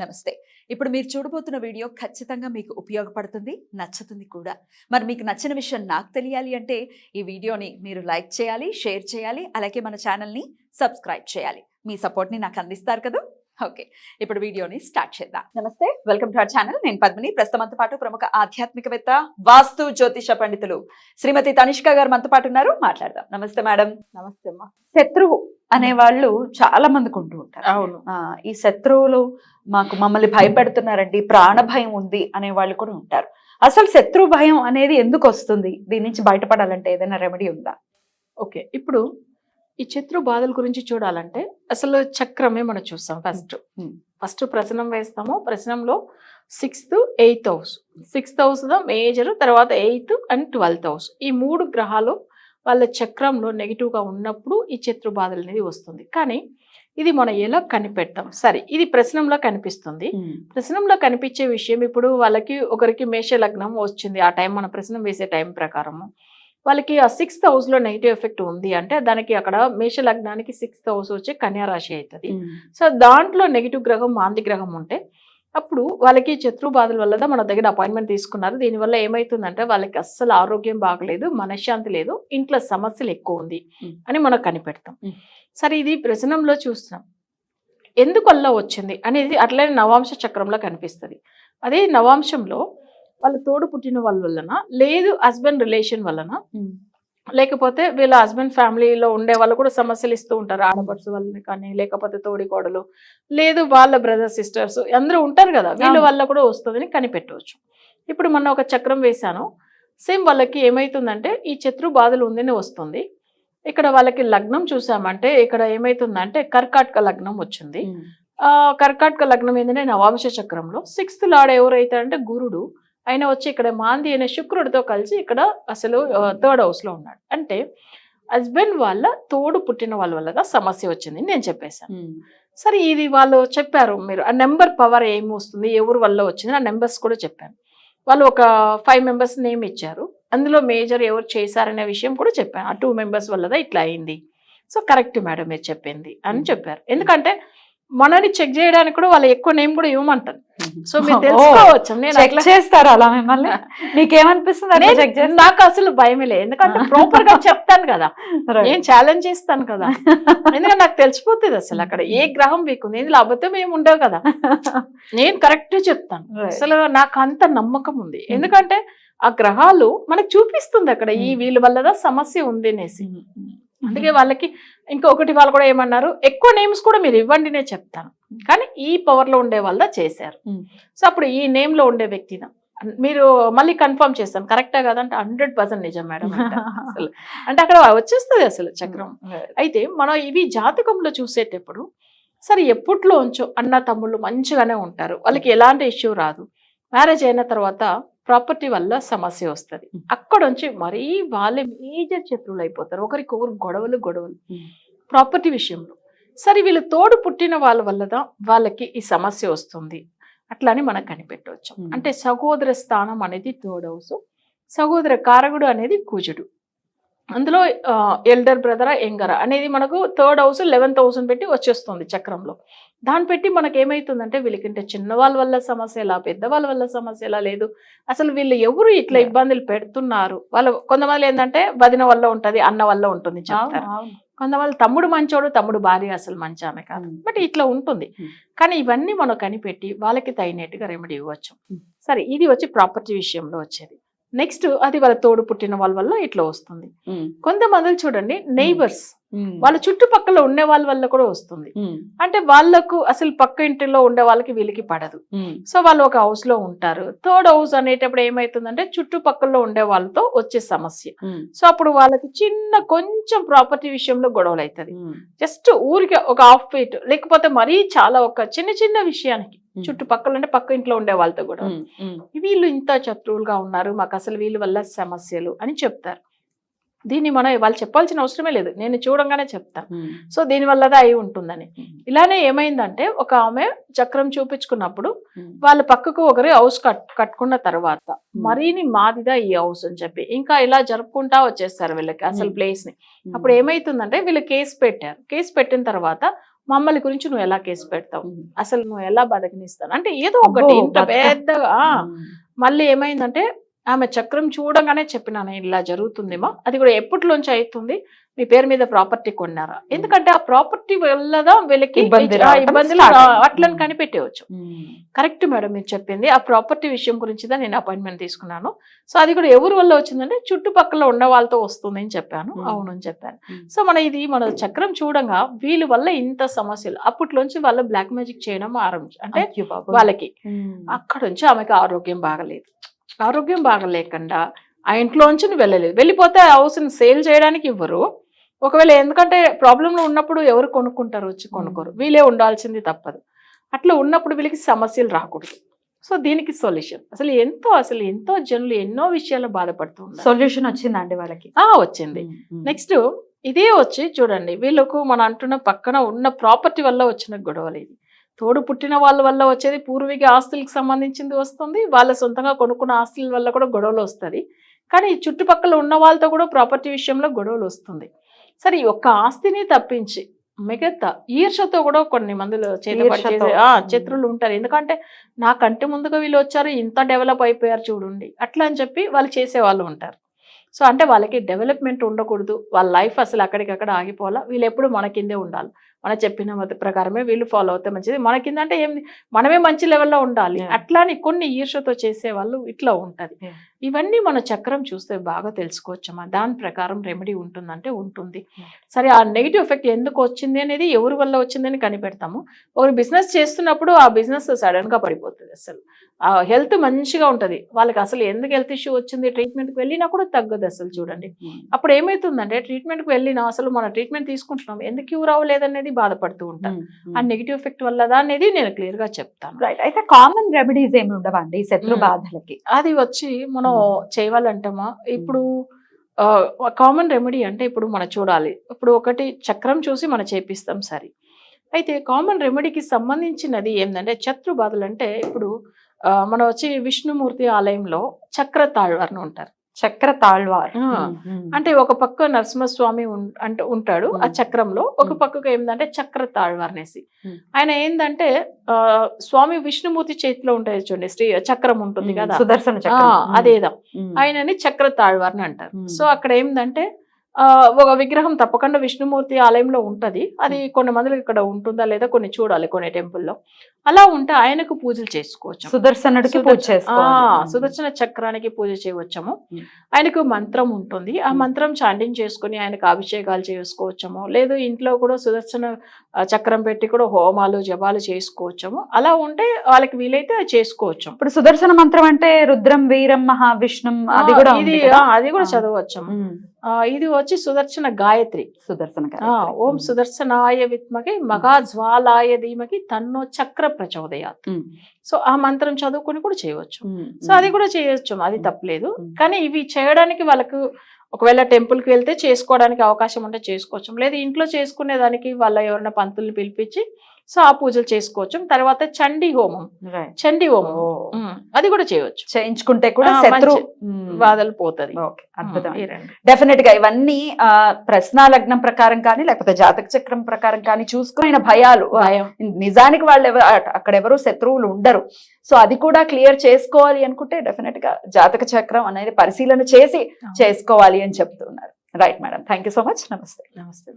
నమస్తే. ఇప్పుడు మీరు చూడబోతున్న వీడియో ఖచ్చితంగా మీకు ఉపయోగపడుతుంది నచ్చుతుంది కూడా. మరి మీకు నచ్చిన విషయం నాకు తెలియాలి అంటే ఈ వీడియోని మీరు లైక్ చేయాలి షేర్ చేయాలి అలాగే మన ఛానల్ని సబ్స్క్రైబ్ చేయాలి. మీ సపోర్ట్ని నాకు అందిస్తారు కదా? ఓకే. ఇప్పుడు వీడియోని స్టార్ట్ చేద్దాం. నమస్తే. Welcome to our channel. నేను పద్మిని. ప్రస్తుతం పాటు ప్రముఖ ఆధ్యాత్మికవేత్త వాస్తు జ్యోతిష పండితులు శ్రీమతి తనిష్క గారు మనతో పాటు ఉన్నారు. మాట్లాడదాం. నమస్తే మేడం. నమస్తే శత్రువు. అనే వాళ్ళు చాలా మందికి ఉంటూ ఉంటారు. అవును. ఈ శత్రువులు మాకు మమ్మల్ని భయపెడుతున్నారండి ప్రాణ భయం ఉంది అనే వాళ్ళు కూడా ఉంటారు. అసలు శత్రు భయం అనేది ఎందుకు వస్తుంది? దీని నుంచి బయటపడాలంటే ఏదైనా రెమెడీ ఉందా? ఓకే ఇప్పుడు ఈ శత్రు బాధల గురించి చూడాలంటే అసలు చక్రమే మనం చూస్తాం ఫస్ట్. ఫస్ట్ ప్రసనం వేస్తాము. ప్రసనంలో sixth eighth house sixth house the major తర్వాత ఎయిత్ అండ్ ట్వెల్త్ హౌస్ ఈ మూడు గ్రహాలు వాళ్ళ చక్రంలో negative గా ఉన్నప్పుడు ఈ శత్రు బాధలు అనేది వస్తుంది. కానీ ఇది మనం ఎలా కనిపెడతాం? సరే ఇది ప్రశ్నంలో కనిపిస్తుంది. ప్రశ్నంలో కనిపించే విషయం ఇప్పుడు వాళ్ళకి ఒకరికి మేష లగ్నం వచ్చింది. ఆ టైం మన ప్రశ్నం వేసే టైం ప్రకారము. వాళ్ళకి ఆ సిక్స్త్ హౌస్లో నెగిటివ్ ఎఫెక్ట్ ఉంది అంటే దానికి అక్కడ మేష లగ్నానికి సిక్స్త్ హౌస్ వచ్చి కన్యా రాశి అవుతుంది. సో దాంట్లో నెగిటివ్ గ్రహం మాంది గ్రహం ఉంటే అప్పుడు వాళ్ళకి శత్రు బాధల వల్ల మన దగ్గర అపాయింట్మెంట్ తీసుకున్నారు. దీనివల్ల ఏమవుతుందంటే వాళ్ళకి అస్సలు ఆరోగ్యం బాగలేదు మనశ్శాంతి లేదు ఇంట్లో సమస్యలు ఎక్కువ ఉంది. అని మనం కనిపెడతాం. సరే ఇది ప్రసనంలో చూస్తున్నాం. ఎందువల్ల వచ్చింది అనేది అట్లనే నవాంశ చక్రంలో కనిపిస్తుంది. అదే నవాంశంలో వాళ్ళ తోడు పుట్టిన వాళ్ళ వలన లేదు హస్బెండ్ రిలేషన్ వలన లేకపోతే వీళ్ళ హస్బెండ్ ఫ్యామిలీలో ఉండే వాళ్ళు కూడా సమస్యలు ఇస్తూ ఉంటారు. ఆడపడుచు వాళ్ళని కానీ లేకపోతే తోడి కోడలు లేదు వాళ్ళ బ్రదర్ సిస్టర్స్ అందరూ ఉంటారు కదా. వీళ్ళ. వల్ల కూడా వస్తుందని కనిపెట్టవచ్చు. ఇప్పుడు మొన్న ఒక చక్రం వేశాను. సేమ్ వాళ్ళకి ఏమైతుందంటే ఈ శత్రు బాధలు ఉందని వస్తుంది. ఇక్కడ వాళ్ళకి లగ్నం చూసామంటే ఇక్కడ ఏమైతుందంటే కర్కాటక లగ్నం వచ్చింది. ఆ కర్కాటక లగ్నం ఏంటంటే నవాంశ చక్రంలో సిక్స్త్ లార్డ్ ఎవరైతే అంటే గురుడు. ఆయన వచ్చి ఇక్కడ మాంది అనే శుక్రుడితో కలిసి ఇక్కడ అసలు థర్డ్ హౌస్లో ఉన్నాడు. అంటే హస్బెండ్ వాళ్ళ తోడు పుట్టిన వాళ్ళ వల్ల సమస్య వచ్చింది నేను చెప్పేశాను. సరే ఇది వాళ్ళు చెప్పారు మీరు. ఆ నెంబర్ పవర్ ఏమి వస్తుంది? ఎవరు వల్ల వచ్చింది? ఆ నెంబర్స్ కూడా చెప్పాను. వాళ్ళు ఒక ఫైవ్ మెంబర్స్ నేమ్ ఇచ్చారు. అందులో మేజర్ ఎవరు చేశారనే విషయం కూడా చెప్పాను. ఆ టూ మెంబర్స్ వల్లదా ఇట్లా అయింది. సో కరెక్ట్ మేడం మీరు చెప్పింది అని. చెప్పారు. ఎందుకంటే మనని చెక్ చేయడానికి కూడా వాళ్ళు ఎక్కువ నేమ్ కూడా ఇవ్వమంటారు. సో మీరు తెలుసుకోవచ్చు. నేను చేస్తారు అలా మిమ్మల్ని? చేస్తే? నాకు అసలు భయమే లేదు. ఎందుకంటే ప్రాపర్గా చెప్తాను కదా. నేను ఛాలెంజ్ చేస్తాను కదా. ఎందుకంటే నాకు తెలిసిపోతుంది అసలు అక్కడ ఏ గ్రహం వీకుంది ఇందులో అబద్ధం ఏమి ఉండవు కదా. నేను కరెక్ట్ చెప్తాను. అసలు నాకు అంత నమ్మకం ఉంది. ఎందుకంటే ఆ గ్రహాలు మనకు చూపిస్తుంది అక్కడ ఈ. వీళ్ళ వల్లదా సమస్య ఉంది అనేసి. అందుకే వాళ్ళకి ఇంకొకటి వాళ్ళు కూడా ఏమన్నారు ఎక్కువ నేమ్స్ కూడా మీరు ఇవ్వండి నేను చెప్తాను కానీ ఈ పవర్లో ఉండే వాళ్ళ చేశారు. సో అప్పుడు ఈ నేమ్లో ఉండే వ్యక్తిన మీరు మళ్ళీ కన్ఫర్మ్ చేస్తాను. కరెక్టా కదంటే హండ్రెడ్ పర్సెంట్ నిజం మేడం అసలు. అంటే అక్కడ వచ్చేస్తుంది అసలు చక్రం. అయితే మనం ఇవి జాతకంలో చూసేటప్పుడు సరే ఎప్పట్లో ఉంచో అన్న తమ్ముళ్ళు మంచిగానే ఉంటారు. వాళ్ళకి ఎలాంటి ఇష్యూ రాదు. మ్యారేజ్ అయిన తర్వాత ప్రాపర్టీ వల్ల సమస్య వస్తుంది. అక్కడ నుంచి మరీ వాళ్ళే మేజర్ శత్రువులు అయిపోతారు. ఒకరికి ఒకరు గొడవలు గొడవలు. ప్రాపర్టీ విషయంలో. సరే వీళ్ళు తోడు పుట్టిన వాళ్ళ వల్లదా వాళ్ళకి ఈ సమస్య వస్తుంది. అట్లానే మనం కనిపెట్టవచ్చు. అంటే సహోదర స్థానం అనేది థర్డ్ హౌస్ సహోదర కారకుడు అనేది కుజుడు. అందులో ఎల్డర్ బ్రదర్ ఎంగర అనేది మనకు థర్డ్ హౌస్ లెవెన్త్ హౌస్ పెట్టి వచ్చేస్తుంది చక్రంలో. దాన్ని పెట్టి మనకి ఏమైతుందంటే వీళ్ళకంటే చిన్న వాళ్ళ వల్ల సమస్య ఎలా పెద్ద వాళ్ళ వల్ల సమస్య ఎలా లేదు. అసలు వీళ్ళు ఎవరు ఇట్లా. ఇబ్బందులు పెడుతున్నారు? వాళ్ళు కొంతమంది ఏంటంటే వదిన వల్ల ఉంటది అన్న వల్ల ఉంటుంది చెప్తారు. కొంతమంది తమ్ముడు మంచోడు తమ్ముడు భార్య అసలు మంచి ఆమె కాదు. బట్ ఇట్లా ఉంటుంది. కానీ ఇవన్నీ మనం కనిపెట్టి వాళ్ళకి తగినట్టుగా రెమెడీ ఇవ్వచ్చు. సరే ఇది వచ్చి ప్రాపర్టీ విషయంలో వచ్చేది. నెక్స్ట్ అది వాళ్ళ తోడు పుట్టిన వాళ్ళ వల్ల ఇట్లా వస్తుంది. కొంతమంది చూడండి నైబర్స్ వాళ్ళ చుట్టుపక్కల ఉండే వాళ్ళ వల్ల కూడా వస్తుంది. అంటే వాళ్ళకు అసలు పక్క ఇంటిలో ఉండే వాళ్ళకి వీళ్ళకి పడదు. సో వాళ్ళు ఒక హౌస్లో ఉంటారు. థర్డ్ హౌస్ అనేటప్పుడు ఏమైతుందంటే చుట్టుపక్కల ఉండే వాళ్ళతో వచ్చే సమస్య. సో అప్పుడు వాళ్ళకి చిన్న కొంచెం ప్రాపర్టీ విషయంలో గొడవలు అవుతుంది జస్ట్ ఊరికి ఒక హాఫ్ ఫీట్ లేకపోతే మరీ చాలా ఒక చిన్న చిన్న విషయానికి చుట్టుపక్కల అంటే పక్క ఇంట్లో ఉండే వాళ్ళతో కూడా వీళ్ళు ఇంత శత్రువులుగా ఉన్నారు. మాకు అసలు వీళ్ళ వల్ల సమస్యలు అని చెప్తారు. దీన్ని మనం వాళ్ళు చెప్పాల్సిన అవసరమే లేదు. నేను చూడంగానే చెప్తాను సో దీని వల్లదే అయి ఉంటుందని. ఇలానే ఏమైందంటే ఒక ఆమె చక్రం చూపించుకున్నప్పుడు వాళ్ళ పక్కకు ఒకరి హౌస్ కట్ కట్టుకున్న తర్వాత మరీని మాదిదా ఈ హౌస్ అని చెప్పి ఇంకా ఇలా జరుపుకుంటా వచ్చేస్తారు వీళ్ళకి అసలు. ప్లేస్ని అప్పుడు ఏమైతుందంటే వీళ్ళు కేసు పెట్టారు. కేసు పెట్టిన తర్వాత మమ్మల్ని గురించి నువ్వు ఎలా కేసు పెడతావు? అసలు నువ్వు ఎలా బతకనిస్తాను అంటే ఏదో ఒకటి ఇంత పెద్దగా ఆ, మళ్ళీ ఏమైందంటే ఆమె చక్రం చూడంగానే చెప్పినాను ఇలా జరుగుతుందేమో. అది కూడా ఎప్పటిలోంచి అవుతుంది? మీ పేరు మీద ప్రాపర్టీ కొన్నారా? ఎందుకంటే ఆ ప్రాపర్టీ వల్లదా వీళ్ళకి ఇబ్బందులు. అట్లని. కనిపెట్టేవచ్చు కరెక్ట్ మేడం మీరు చెప్పింది. ఆ ప్రాపర్టీ విషయం గురించి నేను అపాయింట్మెంట్ తీసుకున్నాను. సో అది కూడా ఎవరి వల్ల వచ్చిందంటే చుట్టుపక్కల ఉన్న వాళ్ళతో వస్తుంది అని చెప్పాను. అవును అని చెప్పాను. సో మన ఇది మన చక్రం చూడంగా వీళ్ళ వల్ల ఇంత సమస్యలు అప్పట్లోంచి వాళ్ళు బ్లాక్ మ్యాజిక్ చేయడం ఆరంభించారు అంటే వాళ్ళకి అక్కడ నుంచి ఆమెకి ఆరోగ్యం బాగలేదు. ఆరోగ్యం బాగలేకుండా ఆ ఇంట్లోంచి వెళ్ళలేదు. వెళ్ళిపోతే ఆ హౌస్ని సేల్ చేయడానికి ఇవ్వరు. ఒకవేళ ఎందుకంటే ప్రాబ్లంలో ఉన్నప్పుడు ఎవరు కొనుక్కుంటారు? వచ్చి కొనుక్కోరు. వీళ్ళే ఉండాల్సింది తప్పదు. అట్లా ఉన్నప్పుడు వీళ్ళకి సమస్యలు రాకూడదు. సో దీనికి సొల్యూషన్. అసలు ఎంతో అసలు ఎంతో జనులు ఎన్నో విషయాలు బాధపడుతూ ఉన్నారు. సొల్యూషన్ వచ్చిందండి వాళ్ళకి. ఆ, వచ్చింది. నెక్స్ట్ ఇదే వచ్చి చూడండి వీళ్ళకు మన అంటున్న పక్కన ఉన్న ప్రాపర్టీ వల్ల వచ్చిన గొడవలు ఇది తోడు పుట్టిన వాళ్ళ వల్ల వచ్చేది పూర్వీక ఆస్తులకు సంబంధించింది వస్తుంది. వాళ్ళ సొంతంగా కొనుక్కున్న ఆస్తుల వల్ల కూడా గొడవలు వస్తుంది కానీ ఈ చుట్టుపక్కల ఉన్న వాళ్ళతో కూడా ప్రాపర్టీ విషయంలో గొడవలు వస్తుంది. సరే ఈ ఒక్క ఆస్తిని తప్పించి మిగతా ఈర్షతో కూడా కొన్ని మందులు శత్రువులు ఉంటారు. ఎందుకంటే నా కంటి ముందుగా వీళ్ళు వచ్చారు ఇంత డెవలప్ అయిపోయారు చూడండి. అట్లా అని చెప్పి వాళ్ళు చేసే వాళ్ళు ఉంటారు. సో అంటే వాళ్ళకి డెవలప్మెంట్ ఉండకూడదు. వాళ్ళ లైఫ్ అసలు అక్కడికక్కడ ఆగిపోవాలా? వీళ్ళు ఎప్పుడు మన కిందే ఉండాలి. మన చెప్పిన ప్రకారమే వీళ్ళు ఫాలో అవుతే మంచిది. మన కింద అంటే ఏం మనమే మంచి లెవెల్లో ఉండాలి. Yeah. అట్లా అని కొన్ని ఈర్షతో చేసే వాళ్ళు ఇట్లా ఉంటది. ఇవన్నీ మన చక్రం చూస్తే బాగా తెలుసుకోవచ్చమ్మా. దాని ప్రకారం రెమెడీ ఉంటుందంటే ఉంటుంది. Yeah. సరే ఆ నెగిటివ్ ఎఫెక్ట్ ఎందుకు వచ్చింది అనేది ఎవరి వల్ల వచ్చిందని కనిపెడతాము. ఒకరు బిజినెస్ చేస్తున్నప్పుడు ఆ బిజినెస్ సడన్గా పడిపోతుంది అసలు. ఆ హెల్త్ మంచిగా ఉంటది. వాళ్ళకి అసలు ఎందుకు హెల్త్ ఇష్యూ వచ్చింది? ట్రీట్మెంట్కి వెళ్ళినా కూడా తగ్గదు అసలు చూడండి. అప్పుడు ఏమవుతుందంటే ట్రీట్మెంట్కి వెళ్ళినా అసలు మన ట్రీట్మెంట్ తీసుకుంటున్నాం. ఎందుకు క్యూర్ అవ్వలేదనేది బాధపడుతూ ఉంటాం. ఆ నెగిటివ్ ఎఫెక్ట్ వల్లదా అనేది నేను క్లియర్గా చెప్తాను. రైట్ అయితే కామన్ రెమెడీస్ ఏమి ఉండవండి శత్రు. బాధలకి? అది వచ్చి మనం చేయవాలంటామా? ఇప్పుడు కామన్ రెమెడీ అంటే ఇప్పుడు మనం చూడాలి. ఇప్పుడు ఒకటి చక్రం చూసి మనం చేపిస్తాం సరే. అయితే కామన్ రెమెడీకి సంబంధించినది ఏంటంటే శత్రు బాధలు అంటే ఇప్పుడు మనం వచ్చి విష్ణుమూర్తి ఆలయంలో చక్ర తాళ్వార్ని ఉంటారు. చక్ర తాళ్వార్ అంటే ఒక పక్క నరసింహస్వామి అంటే ఉంటాడు ఆ. చక్రంలో ఒక. పక్కకు ఏంటంటే చక్ర తాళ్వారనేసి మ్మ్. ఆయన ఏంటంటే ఆ, స్వామి విష్ణుమూర్తి చేతిలో ఉంటుంది చూడండి శ్రీ చక్రం ఉంటుంది కదా సుదర్శన అదేదా. ఆయనని చక్ర తాళ్వార్ని అంటారు. సో అక్కడ ఏంటంటే ఒక విగ్రహం తప్పకుండా విష్ణుమూర్తి ఆలయంలో ఉంటది. అది కొన్ని మందికి ఇక్కడ ఉంటుందా లేదా కొన్ని చూడాలి కొన్ని టెంపుల్లో. అలా ఉంటే ఆయనకు పూజలు చేసుకోవచ్చు సుదర్శనుడికి పూజ సుదర్శన చక్రానికి పూజ చేయవచ్చము. ఆయనకు మంత్రం ఉంటుంది. ఆ. మంత్రం చాంటింగ్ చేసుకుని ఆయనకు అభిషేకాలు చేసుకోవచ్చము. లేదు ఇంట్లో కూడా సుదర్శన చక్రం పెట్టి కూడా హోమాలు జపాలు చేసుకోవచ్చము. అలా ఉంటే వాళ్ళకి వీలైతే అది చేసుకోవచ్చు ఇప్పుడు సుదర్శన మంత్రం అంటే రుద్రం వీరం మహావిష్ణుం అది కూడా ఇది అది కూడా. ఆ, ఇది వచ్చి సుదర్శన గాయత్రి సుదర్శన. ఓం. సుదర్శనాయ విద్మకి మగా జ్వాలాయ ధీమకి తన్నో చక్ర ప్రచోదయాత్. సో ఆ మంత్రం చదువుకొని కూడా చేయవచ్చు. సో అది కూడా చేయొచ్చు అది తప్పలేదు. కానీ ఇవి చేయడానికి వాళ్ళకు ఒకవేళ టెంపుల్కి వెళ్తే చేసుకోవడానికి అవకాశం ఉంటే చేసుకోవచ్చు లేదు ఇంట్లో చేసుకునే దానికి వాళ్ళ ఎవరైనా పంతుల్ని పిలిపించి సో ఆ పూజలు చేసుకోవచ్చు. తర్వాత చండీ హోమం. చండీ హోమం. అది కూడా చేయవచ్చు చేయించుకుంటే కూడా శత్రు. బాధలు పోతుంది. ఓకే అద్భుతం. డెఫినెట్గా ఇవన్నీ ప్రశ్నా లగ్నం ప్రకారం కానీ లేకపోతే జాతక చక్రం ప్రకారం కానీ చూసుకున్న భయాలు నిజానికి వాళ్ళు అక్కడ ఎవరు శత్రువులు ఉండరు. సో అది కూడా క్లియర్ చేసుకోవాలి అనుకుంటే డెఫినెట్గా జాతక చక్రం అనేది పరిశీలన చేసి చేసుకోవాలి అని చెప్తున్నారు. Right madam thank you so much నమస్తే నమస్తే.